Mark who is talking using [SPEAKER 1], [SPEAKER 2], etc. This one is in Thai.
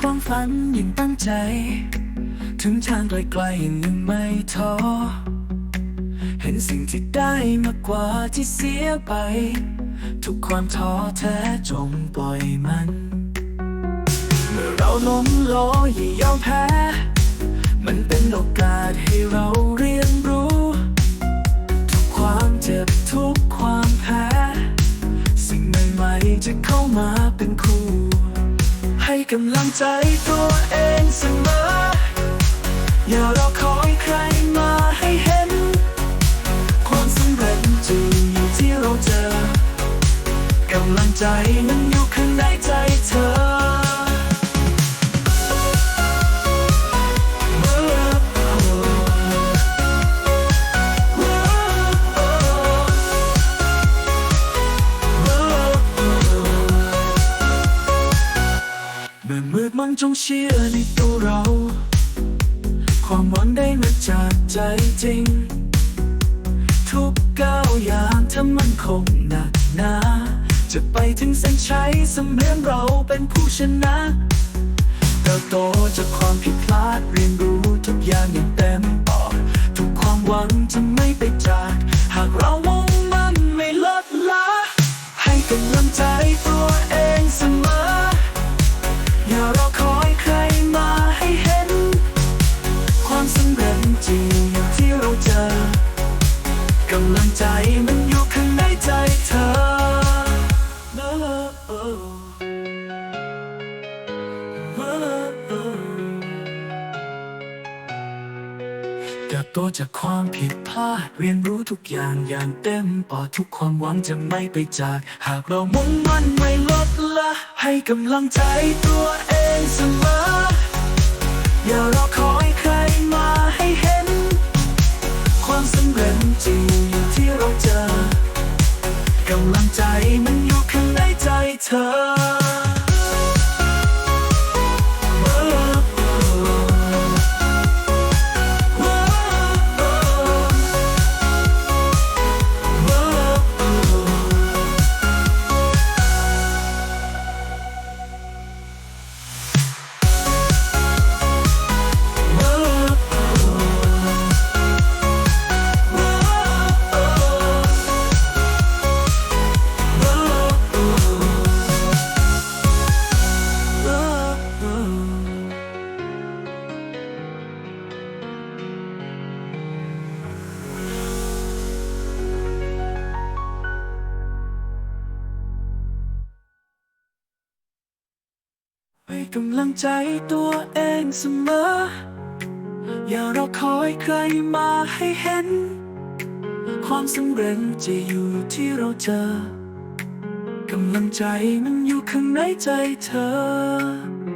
[SPEAKER 1] ความฝันยังตั้งใจ ถึงทางไกลๆยังไม่ท้อ เห็นสิ่งที่ได้มากกว่าที่เสียไป ทุกความท้อแท้จงปล่อยมัน เมื่อเราล้มลอยอย่ายอมแพ้ มันเป็นโอกาสให้เราเรียนรู้ ทุกความเจ็บทุกความแพ้ สิ่งใหม่ๆจะเข้ามาเป็นคู่ กำลังใจตัวเองเสมอ อย่ารอคอยใครมาให้เห็น ความสำเร็จจะอยู่ที่เราเจอกำลังใจมันอยู่ข้างในใจเธอ มื่อมืดมันจงเชื่อในตัวเรา ความหวังได้มาจากใจจริง ทุกก้าวอย่างถ้ามันคงหนักหนาจะไปถึงเส้นชัยเสมือนเราเป็นผู้ชนะเติบโตจากความผิดพลาดเรียนรู้ทุกอย่างอย่างเต็มปอดทุกความหวังจะไม่ไปจากำลังใจมันอยู่ข้างในใจเธอ เติบโตจากความผิดพลาด เรียนรู้ทุกอย่างอย่างเต็มปอดทุกความหวังจะไม่ไปจาก หากเรามุ่งมั่นไม่ลดละ ให้กำลังใจตัวเองเสมออย่ารอคอย เธอ กำลังใจตัวเองเสมอ อย่ารอคอยใครมาให้เห็น ความสำเร็จจะอยู่ที่เราเจอกำลังใจมันอยู่ข้างในใจเธอ